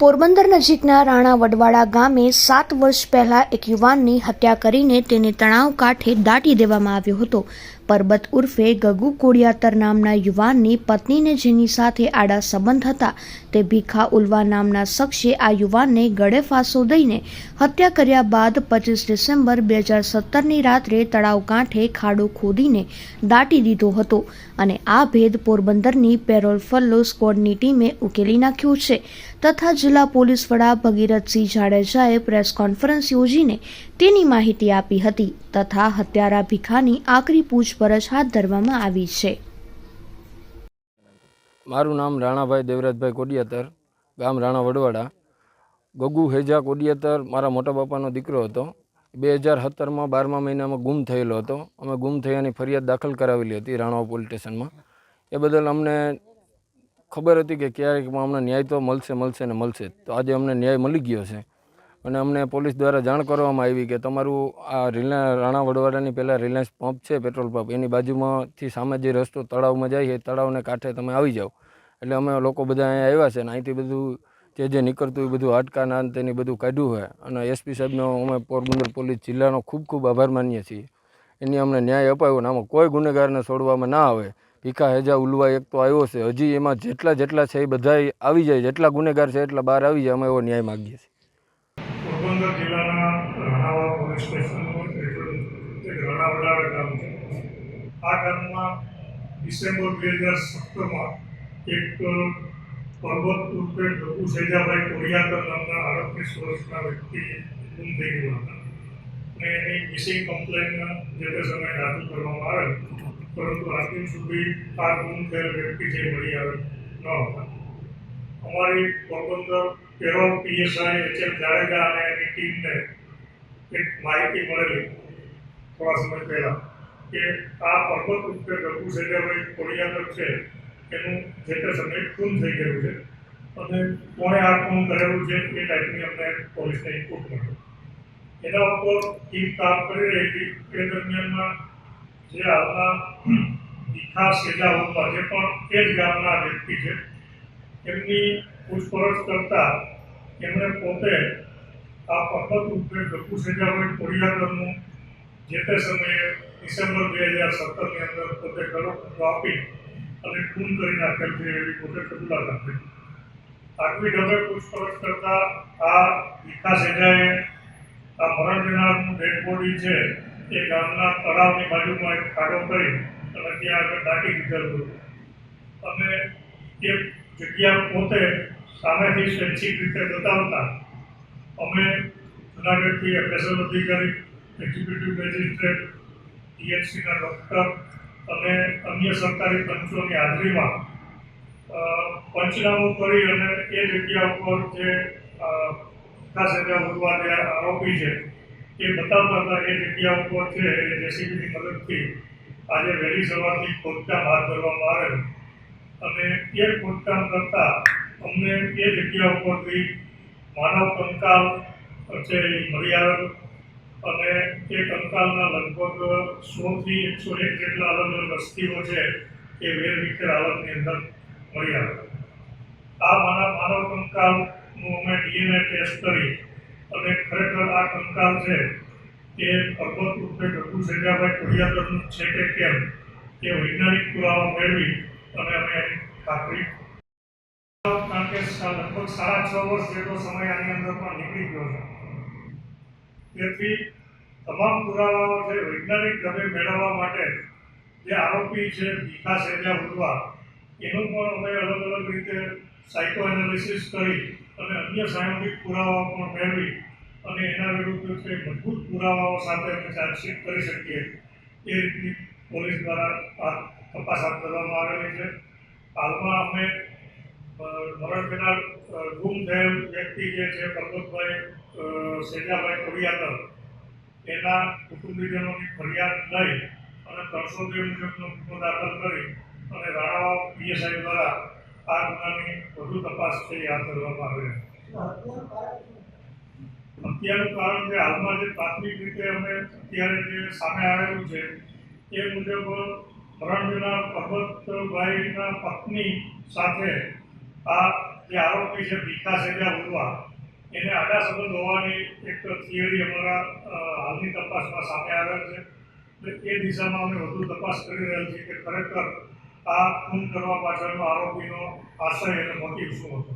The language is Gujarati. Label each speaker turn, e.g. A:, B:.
A: પોરબંદર નજીકના રાણા વડવાડા ગામે સાત વર્ષ પહેલા એક યુવાનની હત્યા કરીને તેને તણાવ કાંઠે દાટી દેવામાં આવ્યો હતો. પરબત ઉર્ફે ગગુ કોડિયાતર નામના યુવાનની પત્નીને જેની સાથે આડા સંબંધ હતા, તે ભીખા ઉલ્વા નામના શખ્સે આ યુવાનને ગળે ફાંસો દઈને હત્યા કર્યા બાદ પચીસ ડિસેમ્બર બે હજાર સત્તરની રાત્રે તળાવ કાંઠે ખાડો ખોદીને દાટી દીધો હતો અને આ ભેદ પોરબંદરની પેરોલ ફલ્લો સ્ક્વોડની ટીમે ઉકેલી નાખ્યો છે. તથા જિલ્લા પોલીસ વડા ભગીરથસિંહ જાડેજાએ પ્રેસ કોન્ફરન્સ યોજીને તેની માહિતી આપી હતી તથા હત્યારા ભીખાની આકરી પૂછપરછ હાથ ધરવામાં આવી છે.
B: મારું નામ રાણાભાઈ દેવરાજભાઈ કોડિયાતર, ગામ રાણા વડવાડા. ગગુ હેજા કોડિયાતર મારા મોટા બાપાનો દીકરો હતો. બે હજાર સત્તરમાં બારમા મહિનામાં ગુમ થયેલો હતો. અમે ગુમ થયાની ફરિયાદ દાખલ કરાવેલી હતી રાણાવા પોલીસ સ્ટેશનમાં. એ બદલ અમને ખબર હતી કે ક્યારેક અમને ન્યાય તો મળશે મળશે ને મળશે તો આજે અમને ન્યાય મળી ગયો છે. અને અમને પોલીસ દ્વારા જાણ કરવામાં આવી કે તમારું આ રિલાયન્સ, રાણા વડવાડાની પહેલાં રિલાયન્સ પંપ છે, પેટ્રોલ પંપ, એની બાજુમાંથી સામે જે રસ્તો તળાવમાં જાય છે તળાવને કાંઠે તમે આવી જાઓ. એટલે અમે લોકો બધા અહીંયા આવ્યા છે અને અહીંથી બધું જે જે નીકળતું એ બધું હાડકાના તેની બધું કાઢ્યું હોય. અને એસપી સાહેબનો અમે પોરબંદર પોલીસ જિલ્લાનો ખૂબ ખૂબ આભાર માનીએ છીએ. એની અમને ન્યાય અપાયો અને આમાં કોઈ ગુનેગારને છોડવામાં ના આવે. ભીખા હેજા ઉલવા એક તો આવ્યો છે. હજી એમાં જેટલા જેટલા છે એ બધા આવી જાય. જેટલા ગુનેગાર છે એટલા બહાર આવી જાય. અમે એવો ન્યાય માગીએ છીએ
C: પોરબંદર જિલ્લાના સ્ટેશનનું એક રાણાવડા ગામ છે આ ગામમાં ડિસેમ્બર બે હજાર સત્તરમાં એક પર્વત રૂપે ડબુ સેજાભાઈ કોરિયાકર નામના આડત્રીસ વર્ષના વ્યક્તિ ગુમ થઈ ગયા હતા અને એની મિસિંગ કમ્પ્લેન જે તે સમયે દાખલ કરવામાં આવેલ પરંતુ આજની સુધી આ ગુમ થયેલ વ્યક્તિ જે મળી આવેલ ન હતા અમારી Porbandar parole PSI H M Jadeja અને એની ટીમને એક માહિતી મળેલી, થોડા સમય પહેલા, કે આ પર્વત ઉત્તર ગગુ હવે કોડિયાદર છે, એનું જે તે સમયે ખૂન થઈ ગયું છે. અને કોણે આ ખૂન કરેલું છે એ ટાઈપની અમને પોલીસને ઇનપુટ મળ્યો એના ઉપર ટીમ કામ કરી રહી હતી. એ દરમિયાનમાં જે હાલના દીખા સેજા ઉપર જે પણ એ જ ગામના વ્યક્તિ છે, એમની પૂછપરછ કરતા એમણે પોતે આ પર્વત રૂપે ગપુ સેજાભાઈ કોડિયાદરનું જે તે સમયે ડિસેમ્બર બે હજાર સત્તરની અંદર પોતે ગળો ખંડો આપી અને ખૂન કરી નાખેલ છે એવી પોતે કબૂલાત આપી આગવી ઢબે પૂછપરછ કરતા આ વિકાસ એજાએ આ મરણ જનારનું ડેડ બોડી છે, એ ગામના તળાવની બાજુમાં એક ખાડો કરી અને ત્યાં આગળ દાટી દીધેલું અને એ જગ્યા પોતે સામેથી સ્વૈચ્છિક રીતે બતાવતા અમે જુનાગઢથી એફએસએલ અધિકારી એક્ઝિક્યુટિવ મેજિસ્ટ્રેટ ટીએચસીના ડૉક્ટર અને અન્ય સરકારી પંચોની હાજરીમાં પંચનામું કરી અને એ જગ્યા ઉપર જે ભોગવા જે આરોપી છે, એ બતાવતા હતા, એ જગ્યા ઉપર છે, એ જેસીબીની મદદથી આજે વહેલી સવારથી ખોદકામ હાથ ધરવામાં આવેલ. અને એ ખોદકામ કરતાં અમને એ જગ્યા ઉપરથી માનવ કંકાલ છે એ અને એ કંકાલના લગભગ સોથી એકસો એક જેટલા અલગ અલગ અસ્થિઓ છે એ વેર વિખેર હાલતની અંદર મળી આવેલ આ માનવ માનવ કંકાલનું અમે ડીએનએ ટેસ્ટ કરી અને ખરેખર આ કંકાલ છે એ ભગવત રૂપે ગગુ સંજાભાઈ કોડિયાદરનું છે કે કેમ એ વૈજ્ઞાનિક પુરાવા મેળવી અને અમે એની ખાતરી કારણ કે સા- લગભગ સાડા છ વર્ષ જેટલો સમય આની અંદર પણ નીકળી ગયો છે. તેથી તમામ પુરાવાઓ છે વૈજ્ઞાનિક ઢબે મેળવવા માટે જે આરોપી છે, ભીખા સેજા ઉડવા, એનું પણ અમે અલગ અલગ રીતે સાયકો એનાલિસિસ કરી અને અન્ય સાયન્ટિફિક પુરાવાઓ પણ મેળવી અને એના વિરુદ્ધ છે મજબૂત પુરાવાઓ સાથે અમે ચાર્જશીટ કરી શકીએ. એ રીતની પોલીસ દ્વારા તપાસ હાથ ધરવામાં આવેલી છે. હાલમાં અમે મરણ જનાર ગુમ થયેલ વ્યક્તિ જે છે પરબતભાઈ અ, સેજાભાઈ કોડિયાતર એના કુટુંબીજનોની ફરિયાદ લઈ અને ત્રણસો બે મુજબનો ગુનો દાખલ કરી અને રાણાવા પીએસઆઈ દ્વારા આ ગુનાની વધુ તપાસ છે હાથ ધરવામાં આવે. અત્યારનું કારણ જે હાલમાં જે પ્રાથમિક રીતે અમે અત્યારે જે સામે આવેલું છે એ મુજબ મરણ જનાર પરબતભાઈના પત્ની સાથે આ જે આરોપી છે, ભીખા સેજા ઉડવા, એને આડા સંબંધ હોવાની એક થિયરી અમારા હાલની તપાસમાં સામે આવેલ છે. એ દિશામાં અમે વધુ તપાસ કરી રહ્યા છીએ કે ખરેખર આ ખૂન કરવા પાછળનો આરોપીનો આશય અને મોટિવ શું હતો?